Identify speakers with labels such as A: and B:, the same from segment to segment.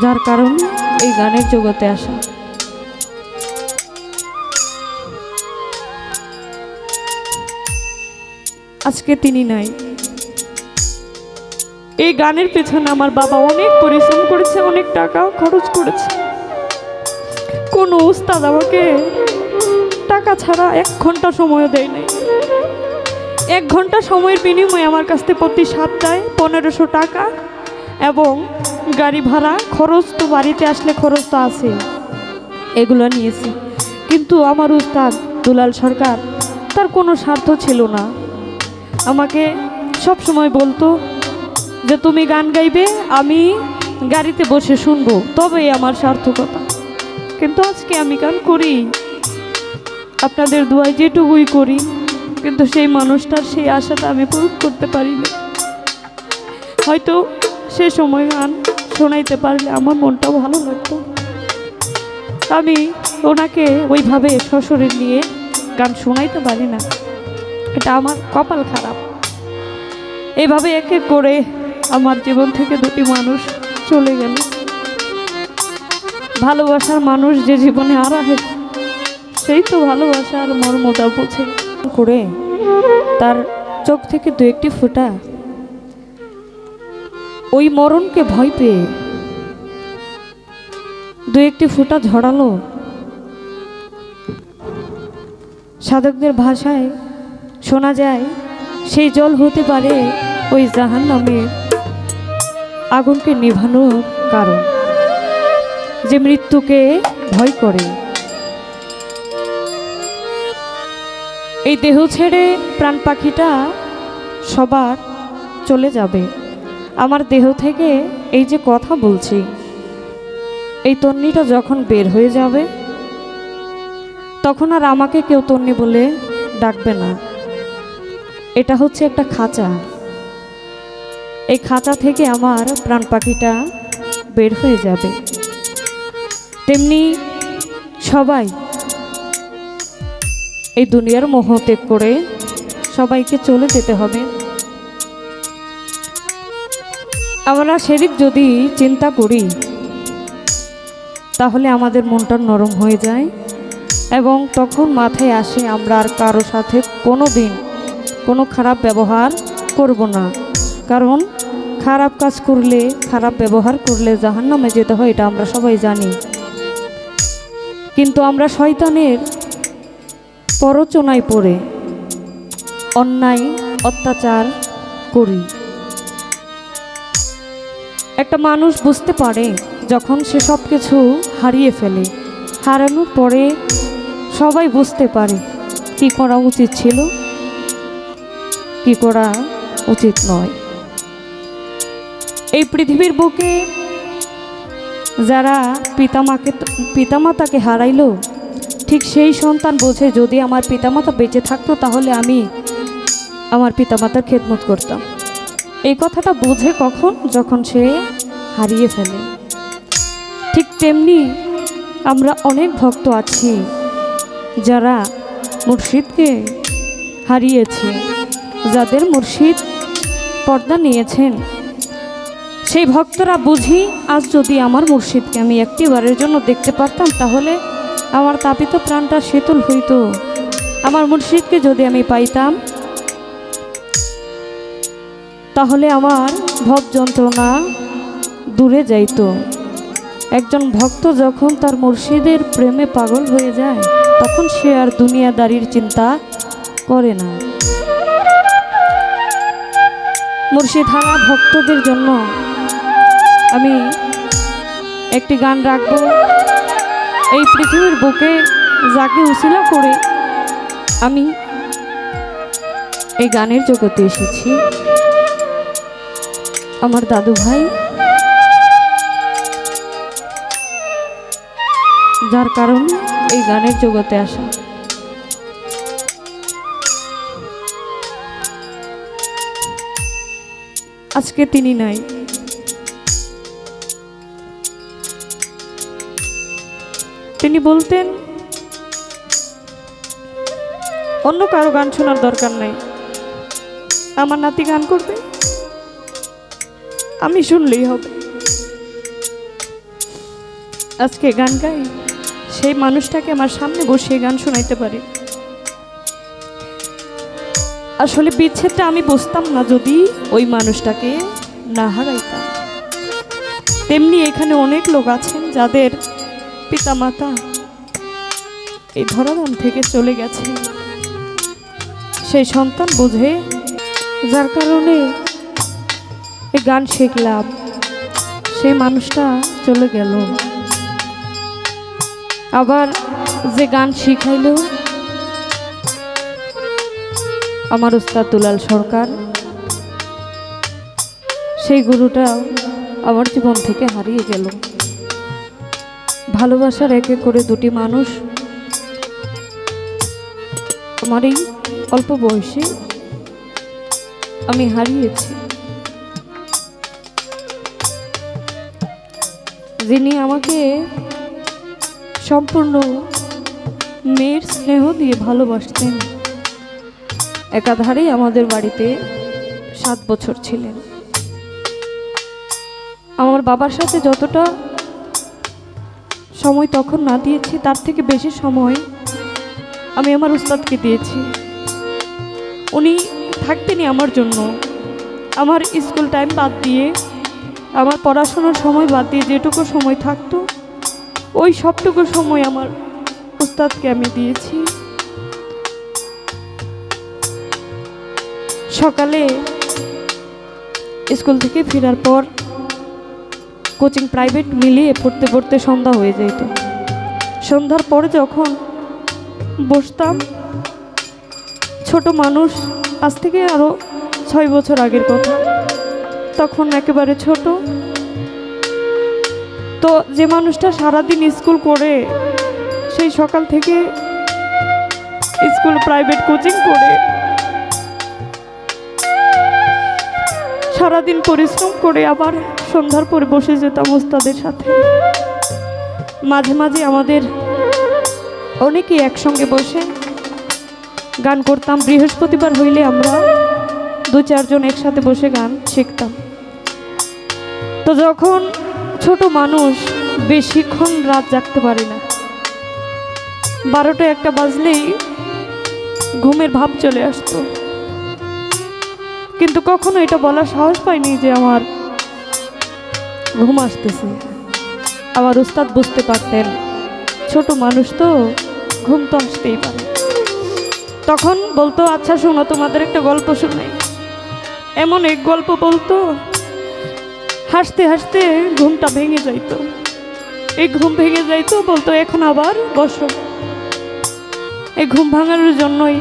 A: যার কারণ এই গানের জগতে আসা। আজকে তিনি নাই। এই গানের পেছনে আমার বাবা অনেক পরিশ্রম করেছে, অনেক টাকা খরচ করেছে। কোনো উস্তাদ আমাকে টাকা ছাড়া এক ঘণ্টা সময়ও দেয় নাই। এক ঘণ্টা সময়ের বিনিময়ে আমার কাছ থেকে প্রতি সপ্তাহে পনেরোশো টাকা এবং গাড়ি ভাড়া, খরচ তো বাড়িতে আসলে খরচ তো আছে। এগুলো নিয়েছি। কিন্তু আমার উস্তাদ দুলাল সরকার তার কোনো স্বার্থ ছিল না। আমাকে সব সময় বলতো যে, তুমি গান গাইবে, আমি গাড়িতে বসে শুনব। তবেই আমার সার্থকতা। কিন্তু আজকে আমি গান করি। আপনাদের দুয়ায় যেটুকুই করি, কিন্তু সেই মানুষটার সেই আশাটা আমি পূরণ করতে পারি না হয়তো সে সময় গান শোনাইতে পারলে আমার মনটাও ভালো লাগতো। আমি ওনাকে ওইভাবে সশরীর নিয়ে গান শোনাইতে পারি না। এটা আমার কপাল খারাপ। এভাবে এক এক করে আমার জীবন থেকে দুটি মানুষ চলে গেল। ভালোবাসার মানুষ যে জীবনে আর আহে সেই তো ভালোবাসার মর্মতা বোঝে। করে তার চোখ থেকে দু একটি ফোঁটা ওই মরণকে ভয় পেয়ে দু একটি ফোঁটা ঝরালো সাধকদের ভাষায় শোনা যায়, সেই জল হতে পারে ওই জাহান নামের আগুনকে নিভানোর কারণ, যে মৃত্যুকে ভয় করে। এই দেহ ছেড়ে প্রাণ পাখিটা সবার চলে যাবে। আমার দেহ থেকে এই যে কথা বলছি, এই তন্নিটা যখন বের হয়ে যাবে, তখন আর আমাকে কেউ তন্নি বলে ডাকবে না। এটা হচ্ছে একটা খাঁচা। এই খাঁচা থেকে আমার প্রাণ পাখিটা বের হয়ে যাবে। তেমনি সবাই এই দুনিয়ার মোহ ত্যাগ করে সবাইকে চলে যেতে হবে। আমরা সেদিক যদি চিন্তা করি, তাহলে আমাদের মনটা নরম হয়ে যায় এবং তখন মাথায় আসে আমরা আর কারও সাথে কোনো দিন কোনো খারাপ ব্যবহার করব না। কারণ খারাপ কাজ করলে, খারাপ ব্যবহার করলে জাহান্নামে যেতে হয়, এটা আমরা সবাই জানি। কিন্তু আমরা শয়তানের পরচনায় পড়ে, অন্যায়, অত্যাচার করি। একটা মানুষ বুঝতে পারে যখন সে সব কিছু হারিয়ে ফেলে। হারানোর পরে সবাই বুঝতে পারে কি করা উচিত ছিল, কি করা উচিত নয়। এই পৃথিবীর বুকে যারা পিতামাকে, পিতামাতাকে হারাইলো, ঠিক সেই সন্তান বোঝে, যদি আমার পিতামাতা বেঁচে থাকতো তাহলে আমি আমার পিতামাতার খেদমত করতাম। এই কথাটা বোঝে কখন? যখন সে হারিয়ে ফেলে। ঠিক তেমনি আমরা অনেক ভক্ত আছি যারা মুর্শিদকে হারিয়েছে, যাদের মুর্শিদ পর্দা নিয়েছেন। সেই ভক্তরা বুঝি আজ যদি আমার মুর্শিদকে আমি একটিবারের জন্য দেখতে পারতাম, তাহলে আমার তাপিত প্রাণটা শীতল হইত। আমার মুর্শিদকে যদি আমি পাইতাম তাহলে আমার ভব যন্ত্রণা দূরে যাইত। একজন ভক্ত যখন তার মুর্শিদের প্রেমে পাগল হয়ে যায়, তখন সে আর দুনিয়াদারির চিন্তা করে না। মুর্শিদহারা ভক্তদের জন্য আমি একটি গান রাখব। এই পৃথিবীর বুকে যাকে উশিলা করে আমি এই গানের জগতে এসেছি। আমার দাদু ভাই। যার কারণ এই গানের জগতে আসা। আজকে তিনি নাই। তিনি বলতেন, অন্য কারও গান শোনার দরকার নাই। আমার নাতি গান করবে। আমি শুনলেই হবে। আজকে গান গাই, সেই মানুষটাকে আমার সামনে বসিয়ে গান শোনাইতে পারি। আসলে বিচ্ছেদটা আমি বুঝতাম না যদি ওই মানুষটাকে না হারাইতাম। তেমনি এখানে অনেক লোক আছেন যাদের পিতামাতা এই ধরাধাম থেকে চলে গেছে। সেই সন্তান বোঝে যার কারণে গান শিখলাম। সেই মানুষটা চলে গেল। আবার যে গান শিখাইলো, আমার উস্তাদ দুলাল সরকার। সেই গুরুটা আমার জীবন থেকে হারিয়ে গেল। ভালোবাসার একে করে দুটি মানুষ। আমার এই অল্প বয়সে আমি হারিয়েছি। যিনি আমাকে সম্পূর্ণ মেয়ের স্নেহ দিয়ে ভালোবাসতেন, একাধারেই আমাদের বাড়িতে সাত বছর ছিলেন। আমার বাবার সাথে যতটা সময় তখন না দিয়েছি, তার থেকে বেশি সময় আমি আমার উস্তাদকে দিয়েছি। উনি থাকতেনই আমার জন্য। আমার স্কুল টাইম বাদ দিয়ে আমার পড়াশোনার সময় বাদ দিয়ে যেটুকু সময় থাকতো, ওই সবটুকু সময় আমার উস্তাদকে আমি দিয়েছি। সকালে স্কুল থেকে ফেরার পর কোচিং প্রাইভেট মিলিয়ে পড়তে পড়তে সন্ধ্যা হয়ে যেত সন্ধ্যার পরে যখন বসতাম, ছোট মানুষ, আজ থেকে আরও ছয় বছর আগের কথা তখন একেবারে ছোট। তো যে মানুষটা সারাদিন স্কুল করে, সেই সকাল থেকে স্কুল প্রাইভেট কোচিং করে। সারাদিন পরিশ্রম করে আবার সন্ধ্যার পরে বসে যেতাম ওস্তাদের সাথে। মাঝে মাঝে আমাদের অনেকেই একসঙ্গে বসে গান করতাম। বৃহস্পতিবার হইলে আমরা দু চারজন একসাথে বসে গান শিখতাম। তো যখন ছোট মানুষ বেশিক্ষণ রাত জাগতে পারে না, বারোটা একটা বাজলেই ঘুমের ভাব চলে আসতো। কিন্তু কখনো এটা বলার সাহস পাইনি যে আমার ঘুম আসতেছে। আমার উস্তাদ বুঝতে পারতেন, ছোট মানুষ তো ঘুম তো আসতেই পারে। তখন বলতো আচ্ছা শোনো, তোমাদের একটা গল্প শুনে এমন এক গল্প বলতো, হাসতে হাসতে ঘুমটা ভেঙে যাইতো। এই ঘুম ভেঙে যাইতো বলতো, এখন আবার বসো। এই ঘুম ভাঙানোর জন্যই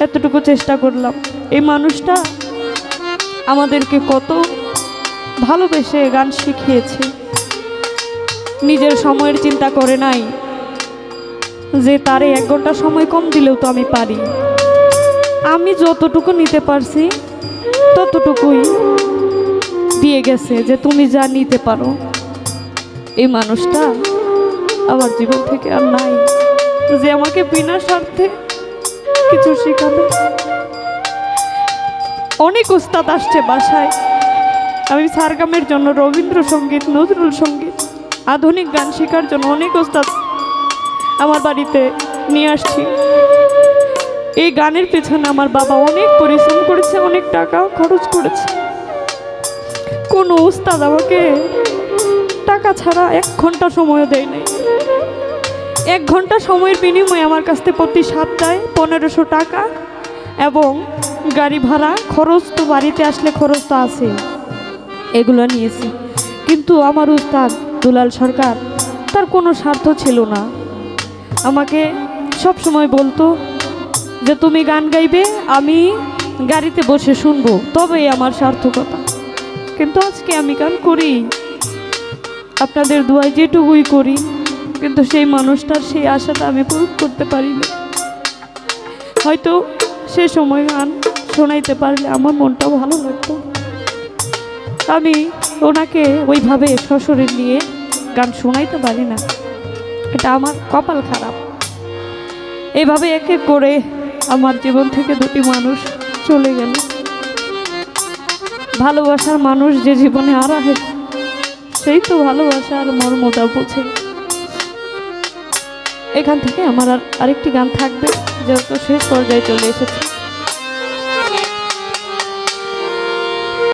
A: এতটুকু চেষ্টা করলাম। এই মানুষটা আমাদেরকে কত ভালোবেসে গান শিখিয়েছে। নিজের সময়ের চিন্তা করে নাই যে তারে এক ঘণ্টা সময় কম দিলেও তো আমি পারি। আমি যতটুকু নিতে পারছি ততটুকুই দিয়ে গেছে যে তুমি যা নিতে পারো। এই মানুষটা আমার জীবন থেকে আর নাই। যে আমাকে বিনা স্বার্থে কিছু শেখাবে। অনেক উস্তাদ আসছে বাসায়। আমি সারগামের জন্য রবীন্দ্রসঙ্গীত, নজরুল সংগীত, আধুনিক গান শেখার জন্য অনেক উস্তাদ আমার বাড়িতে নিয়ে আসছি। এই গানের পেছনে আমার বাবা অনেক পরিশ্রম করেছে, অনেক টাকা খরচ করেছে। কোনো উস্তাদ আমাকে টাকা ছাড়া এক ঘণ্টা সময়ও দেয় নাই। এক ঘণ্টা সময়ের বিনিময়ে আমার কাছ থেকে প্রতি সপ্তাহে পনেরোশো টাকা এবং গাড়ি ভাড়া খরচ তো বাড়িতে আসলে খরচ তো আছে, এগুলো নিয়েছি। কিন্তু আমার উস্তাদ দুলাল সরকার তার কোনো স্বার্থ ছিল না। আমাকে সব সময় বলতো যে তুমি গান গাইবে, আমি গাড়িতে বসে শুনব। তবেই আমার সার্থকতা। কিন্তু আজকে আমি গান করি। আপনাদের দুয়ায় যেটুকুই করি, কিন্তু সেই মানুষটার সেই আশাটা আমি পূরণ করতে পারিনি হয়তো সে সময় গান শোনাইতে পারলে আমার মনটাও ভালো লাগতো। আমি ওনাকে ওইভাবে সশরীর নিয়ে গান শোনাইতে পারি না। এটা আমার কপাল খারাপ। এভাবে এক এক করে আমার জীবন থেকে দুটি মানুষ চলে গেল। ভালোবাসার মানুষ যে জীবনে আর আহে সেই তো ভালোবাসা আর মর্মটা বোঝে। এখান থেকে আমার আর আরেকটি গান থাকবে, যেহেতু শেষ পর্যায়ে চলে এসেছে।